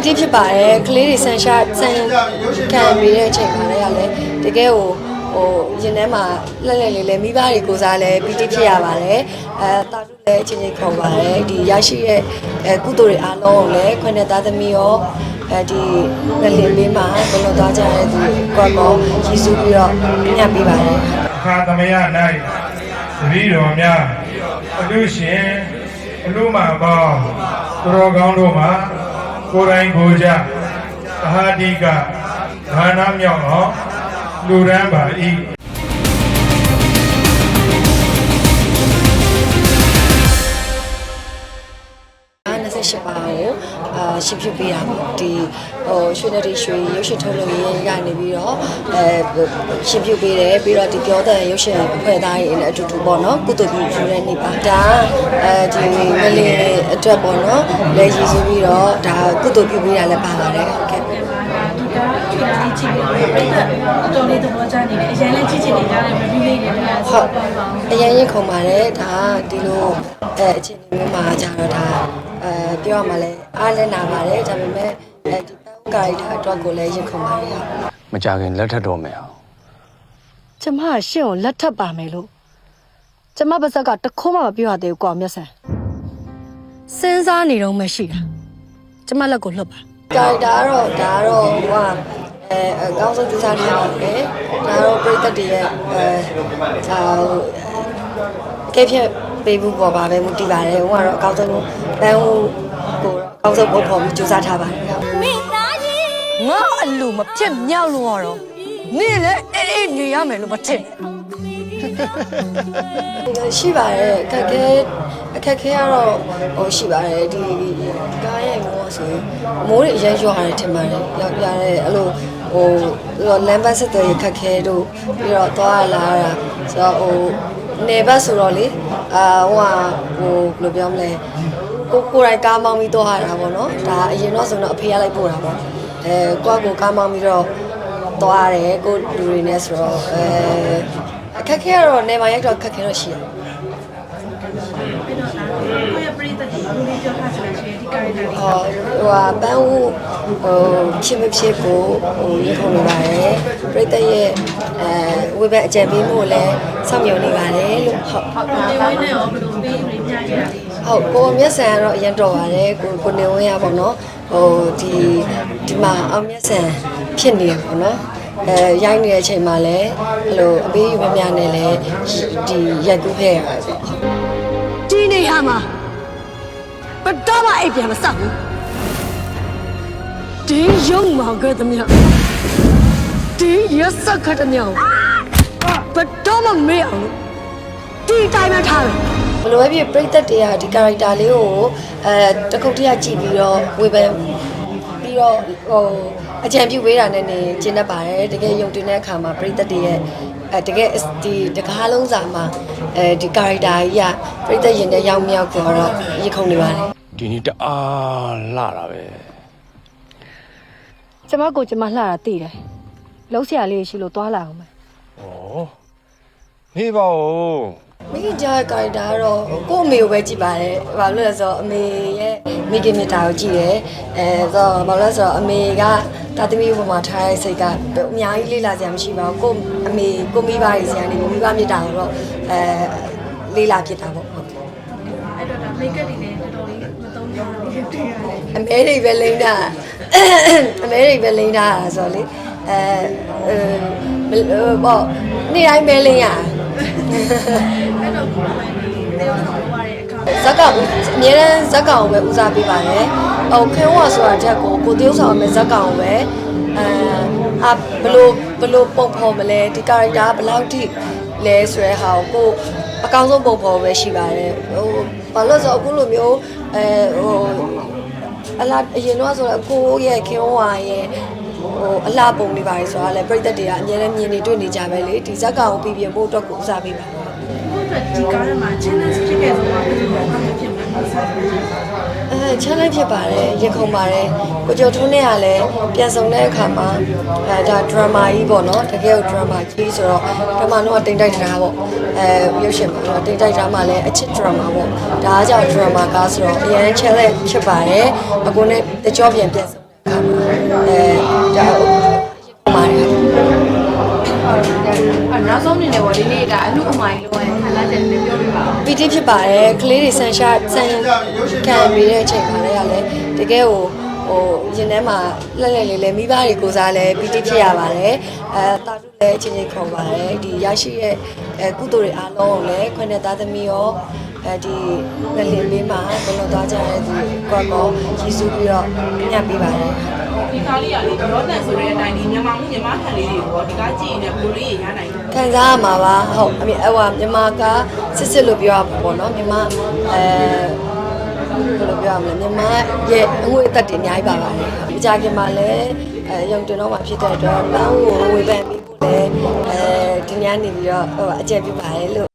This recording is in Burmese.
PT ဖြစ်ပါတယ်ကလေးတွေဆန်ရှာဆန်ခံနေတဲ့အချိန်မှာလည်းရတယ်တကယ်ဟိုဟိုရင်ထဲမှာလက်လက်လေးလေးမိဘတွေကိုစားလဲ PT ဖြစ်ရပါတယ်အဲတာတုလည်းအချင်းချင်းခေါ်ပါတယ်ဒီရရှိရဲ့အဲကုသိုလ်တွေအားလုံးကိုလည်းခွင့်နဲ့သားသမီးရောအဲဒီငလင်လေးမှာဘယ်လိုသွားကြတဲ့သူကောကောရည်စူးပြီးတော့ညှပ်ပေးပါတယ်အခါသမယ၌သတိတော်များအလူရှင်အလူမပေါင်းသူတော်ကောင်းတို့မှာ ကိုယ်တိုင်ကိုယ်ကြအဟာတိကဒါနမြောက်အောင်လူရန်ပါ၏ ရှင်းပြပေးရမှာဒီဟိုရွှေနဲ့ဒီရွှေရုပ်ရှင်ထုတ်လုပ်ရေးကနေပြီးတော့အဲရှင်းပြပေးတယ်ပြီးတော့ဒီပြောတဲ့ရုပ်ရှင်အဖွဲ့သားတွေနဲ့အတူတူပေါ့နော်ကုသိုလ်ပြုယူတဲ့နေ့ပါဒါအဲဒီငလင်အတွက်ပေါ့နော်လဲရည်စူးပြီးတော့ဒါကုသိုလ်ပြုပေးတာလည်းပါပါတယ်ဟုတ်ကဲ့ဒီကချွေလေးကြည့်ပြီးတော့ပြိတ္တအတော်လေးသဘောကျနေတယ်အရင်လည်းကြည့်ချင်နေကြတဲ့ review လေးတွေလည်းဟုဆောတ်က်ပါပါအောင်အရင်ရင်ခုံပါတယ်ဒါဒီလိုအဲအခြေအနေမျိုးမှာကြာတော့ဒါ အဲပြောရမှာလဲအားလဲနာပါတယ်ဒါပေမဲ့အဲဒီပန်းကာရီတာအတွက်ကိုလည်းရင်ခုံပါတယ်ဟုတ်မကြခင်လက်ထပ်တော့မယ်အောင်ကျမကရှင့်ကိုလက်ထပ်ပါမယ်လို့ကျမပါဇက်ကတခိုးမှမပြောရသေးဘူးကွာမျက်စံစဉ်းစားနေတော့မှရှိတာကျမလက်ကိုလှုပ်ပါကာရီတာကတော့ဒါကတော့ဟိုကအဲအကောင်းဆုံးကြိုးစားထားပါတယ်ဒါကတော့ပြိသက်တည်းရဲ့အဲဒါကဲဖြတ် ပေးဖို့ပေါ်ပါပဲမူတည်ပါတယ်ဟိုကတော့အကောင်းဆုံးပန်းဟိုကိုအကောင်းဆုံးပုံဖော်ပြီးကြိုးစားထားပါတယ်ဟုတ်ငါအလိုမပြတ်မြောက်လို့ရတော့နေလေအေးအေးနေရမယ်လို့မထင်နဲ့ရှိပါတယ်အခက်ခဲအခက်ခဲကတော့ဟိုရှိပါတယ်ဒီကားရဲ့မိုးဆိုရင်မိုးတွေအရင်ရွာရတယ်ထင်ပါတယ်ရောက်ရတဲ့အဲ့လိုဟိုလမ်းဘတ်ဆက်တွေခက်ခဲတို့ပြီးတော့သွားလာတာဆိုတော့ဟို နေဘတ်ဆိုတော့လေအာဟိုဟာဟိုဘယ်လိုပြောမလဲကိုကိုယ်တိုင်ကားမောင်းပြီးသွားရတာပေါ့နော်ဒါအရင်တော့ဆိုတော့အဖေကလိုက်ပို့တာပေါ့အဲကိုကကိုကားမောင်းပြီးတော့သွားရတယ်ကိုလူတွေနဲ့ဆိုတော့အဲအခက်ခဲကတော့နေမရိုက်တော့ခက်ခဲတော့ရှိတယ်ပြီးတော့ဒါကိုယ့်ရဲ့ပြိတ္တတွေလူလေးပြောထားချင်တယ်ရှိတယ်ဒီ character လေးဟောဟိုဟာပန်းဟိုဟိုချင်းမဖြစ်ကိုဟိုရခုံနေပါတယ်ပြိတ္တရဲ့အဲ ဝေဘက်အကြံပေးမှုကိုလည်းစောင့်မျှော်နေပါတယ်လို့ဟုတ်ဟုတ်ဒီဝင်းနဲ့ရောဘယ်လိုပေးပြီးပြရတာလေးဟုတ်ကိုမျက်စံကတော့အရင်တော်ပါတယ်ကိုကိုနေဝင်းရပါတော့ဟိုဒီဒီမှာအောင်မျက်စံဖြစ်နေတယ်ပေါ့နော်အဲရိုက်နေတဲ့အချိန်မှာလည်းအဲ့လိုအပေးယူမများနဲ့လည်းဒီရိုက်ကူးခဲ့ရတယ်ပေါ့ဟုတ်ဒီနေရာမှာဘယ်တော့မှအိပ်ပြန်မဆောက်ဘူးဒီယုံမောင်ကတည်းကဒီရစခတ်တည်းကဘယ်တော့ မှမေ့အောင်လို့ဒီတိုင်းမှထားတယ်ဘလိုပဲဖြစ်ပြိသက်တွေကဒီ character လေးကိုအဲတခုတ်တည်းကကြည့်ပြီးတော့ဝေဖန်ပြီးတော့ဟိုအကြံပြုပေးတာနဲ့နေကျင်းတတ်ပါတယ်တကယ်ယုံတင်တဲ့အခါမှာပြိသက်တွေရဲ့အဲတကယ်ဒီတကားလုံးစာမှာအဲဒီ character ကြီးကပြိသက်ရင်တဲ့ရောက်မြောက်ကိုတော့ရခုံနေပါတယ်ဒီနေ့တအားလှတာပဲကျမကိုကျမလှတာသိတယ်လုံးဆရာလေးရှိလို့သွားလာအောင်မယ် ဩနေပါဦးမိခင်ကြားကာရီတာကတော့ကို့အမေကိုပဲကြည့်ပါတယ်။ဘာလို့လဲဆိုတော့အမေရဲ့မိခင်မြတ်တာကိုကြည့်တယ်။အဲဆိုတော့ဘာလို့လဲဆိုတော့အမေကတာသမီးဘုံမှာထားတဲ့စိတ်ကအများကြီးလေးလာစရာမရှိပါဘူး။ကို့အမေကိုမိဘကြီးစရာနေမိဘမြတ်တာကိုတော့အဲလေးလာဖြစ်တာပေါ့ဟုတ်ကဲ့အဲ့တော့ဒါ make up တွေလည်းတော်တော်လေးမသုံးကြဘူးတွေ့ရတယ်။အမဲတွေပဲလိမ့်တာအမဲတွေပဲလိမ့်တာဆိုတော့လေအဲအဲပေါ့နေ့တိုင်းပဲလိမ့်ရ အဲ့တော့ကိုယ်ကလည်းတေးအောင်ဆောင်ရတဲ့အခါဇက်ကောင်အမြဲတမ်းဇက်ကောင်ကိုပဲဦးစားပေးပါတယ်။ဟိုခင်းဝါဆိုတာတက်ကိုကိုတယောက်ဆောင်မယ်ဇက်ကောင်ကိုပဲအဲအာဘလို့ဘလို့ပုံဖော်မလဲဒီ character ဘယ်လောက်ထိလဲဆိုရဲဟာကိုကိုအကောင်းဆုံးပုံဖော်ပဲရှိပါတယ်။ဟိုဘာလို့ဆိုအခုလိုမျိုးအဲဟိုအလားအရင်တော့ဆိုတော့အကိုရဲ့ခင်းဝါရဲ့ ဟိုအလားပုံတွေပါလေဆိုတာလဲပြိသက်တွေကအများနဲ့မြင်နေတွေ့နေကြပဲလေဒီဇက်ကောင်ကိုပြီးပြဖို့အတွက်ကိုဦးစားပေးပါကိုယ့်အတွက်ဒီကားထဲမှာ challenge ဖြစ်ခဲ့ဆုံးမှာဘယ်လိုမှမဖြစ်ဘူးလို့ဆိုတယ်အဲ challenge ဖြစ်ပါတယ်ရခုံပါတယ်ကိုကျော်ထွန်းနဲ့ကလည်းပြန်ဆောင်တဲ့အခါမှာအဲဒါ drama ကြီးပေါ့နော်တကယ်ကို drama ကြီးဆိုတော့ drama တော့တိမ်တိုက်တာပေါ့အဲရုပ်ရှင်မှာတော့တိမ်တိုက်တာမှလည်းအချစ် drama ပေါ့ဒါကကြောင့် drama ကားဆိုတော့အရင် challenge ဖြစ်ပါတယ်အကိုနဲ့တကြောပြန်ပြန် အနေနဲ့ပေါ့ဒီနေ့ကအမှုအမိုင်းလောရခံစားချက်နဲ့ပြောပြပါဦးပီတိဖြစ်ပါတယ်ကလေးတွေဆန်ရှာဆန်ခံပြီးတဲ့အချိန်မှာလည်းရလဲတကယ်ကိုဟိုရင်ထဲမှာလက်လက်လေးလေးမိဘတွေကိုစားလဲပီတိဖြစ်ရပါတယ်အဲတာတုလည်းအချင်းချင်းခေါ်ပါတယ်ဒီရရှိရဲ့အဲကုသိုလ်တွေအားလုံးကိုလည်းခွနဲ့သားသမီးရောအဲဒီငလင်လေးမှာဘယ်လိုသွားကြရတဲ့သူကောကောကြီးစုပြီးတော့ညှပ်ပေးပါတယ်ဒီကားလေးကလေရောတန်ဆိုတဲ့အတိုင်းဒီမြန်မာမှုမြန်မာခံလေးတွေကိုဒီကားကြည့်ရင်လည်းဘယ်လိုလေးရရနိုင်လဲ ခံစားရမှာပါဟုတ်အမေအဟွာမြန်မာကစစ်စစ်လို့ပြောရမှာပေါ့နော်မြန်မာအဲဘယ်လိုပြောရမလဲမြန်မာရဲ့အငွေအသက်တွေအများကြီးပါပါတယ်မကြခင်မှာလည်းအဲရုံတင်တော့မှဖြစ်တဲ့အတွက်လောင်းကိုဝေဖန်ပြီးဖို့လည်းအဲဒီညနေပြီးတော့ဟိုအကြံပြုပါတယ်လို့